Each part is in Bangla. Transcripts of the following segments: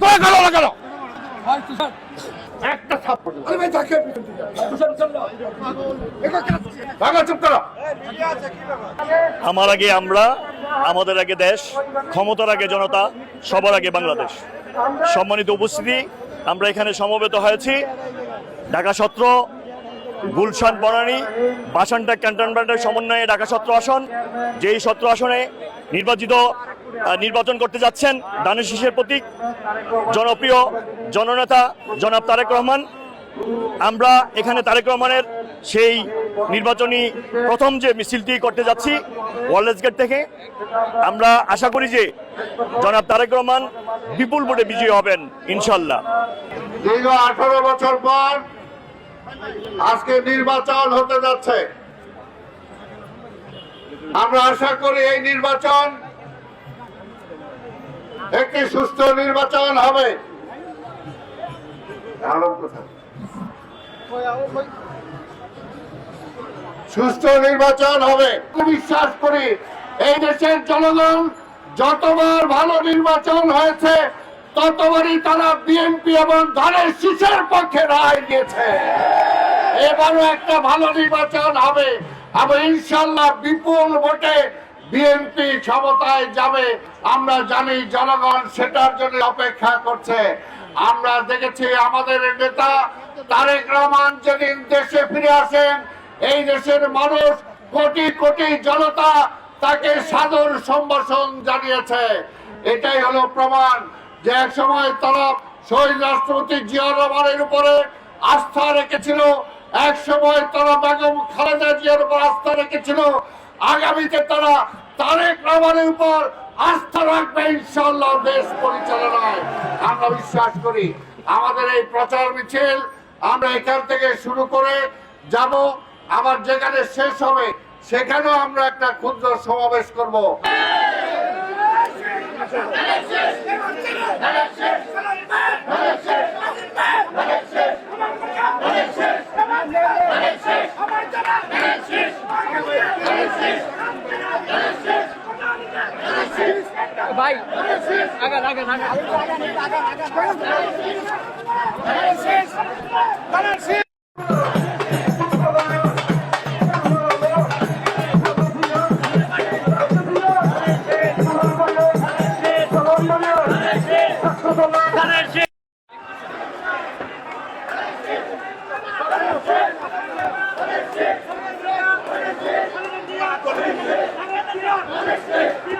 তোরা গেল না গেল আমার আগে আমরা, আমাদের আগে দেশ, ক্ষমতার আগে জনতা, সবার আগে বাংলাদেশ। সম্মানিত উপস্থিতি, আমরা এখানে সমবেত হয়েছি ঢাকা সত্র, গুলশান বনানী বাসানটা ক্যান্টনমেন্টের সমন্বয়ে ঢাকা সত্র আসন। যেই সত্র আসনে নির্বাচিত নির্বাচন করতে যাচ্ছেন দানের শীষের প্রতীক, জনপ্রিয় জননেতা জনাব তারেক রহমান। আমরা এখানে তারেক রহমানের সেই নির্বাচনী প্রথম যে মিছিলটি করতে যাচ্ছি ওয়ারলেস গেট থেকে, আমরা আশা করি যে জনাব তারেক রহমান বিপুল ভোটে বিজয়ী হবেন, ইনশাল্লাহ। দীর্ঘ আঠারো বছর পর আজকে নির্বাচন হতে যাচ্ছে। আমরা আশা করি এই নির্বাচন একটি সুস্থ নির্বাচন হবে। সুস্থ নির্বাচন হবে। বিশ্বাস করি, এই দেশের জনগণ যতবার ভালো নির্বাচন হয়েছে, ততবারই তারা বিএনপি এবং ধানের শীষের পক্ষে রায় দিয়েছে। এবারও একটা ভালো নির্বাচন হবে। এবং ইনশাল্লাহ বিপুল ভোটে বিএনপি ক্ষমতায় যাবে, আমরা জানি জনগণ সেটার জন্য অপেক্ষা করছে। আমরা দেখেছি আমাদের নেতা তারেক রহমান যেদিন দেশে ফিরে আসেন, এই দেশের মানুষ কোটি কোটি জনতা তাকে সাদর সম্ভাষণ জানিয়েছে। এটাই হলো প্রমাণ যে এক সময় তারা শহীদ রাষ্ট্রপতি জিয়া রহমানের উপরে আস্থা রেখেছিল, এক সময় তারা বেগম খালেদা জিয়ার উপর আস্থা রেখেছিল আগামীতে তারা তারেক রহমানের উপর আস্থা রাখবে ইনশাল্লাহ দেশ পরিচালনায়। আমরা বিশ্বাস করি, আমাদের এই প্রচার মিছিল আমরা এখান থেকে শুরু করে যাব। আবার যেখানে শেষ হবে, সেখানেও আমরা একটা ক্ষুদ্র সমাবেশ করব। ভাই আগান আগান Thank you.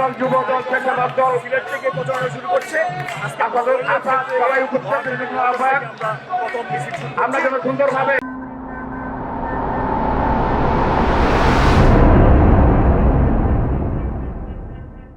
দল, যুব দল পেশাদার দল সিলেট থেকে প্রচারণা শুরু করছে। আজকে আপনাদের সবাই উপস্থিত আহ্বায়ক। আমরা যেন সুন্দরভাবে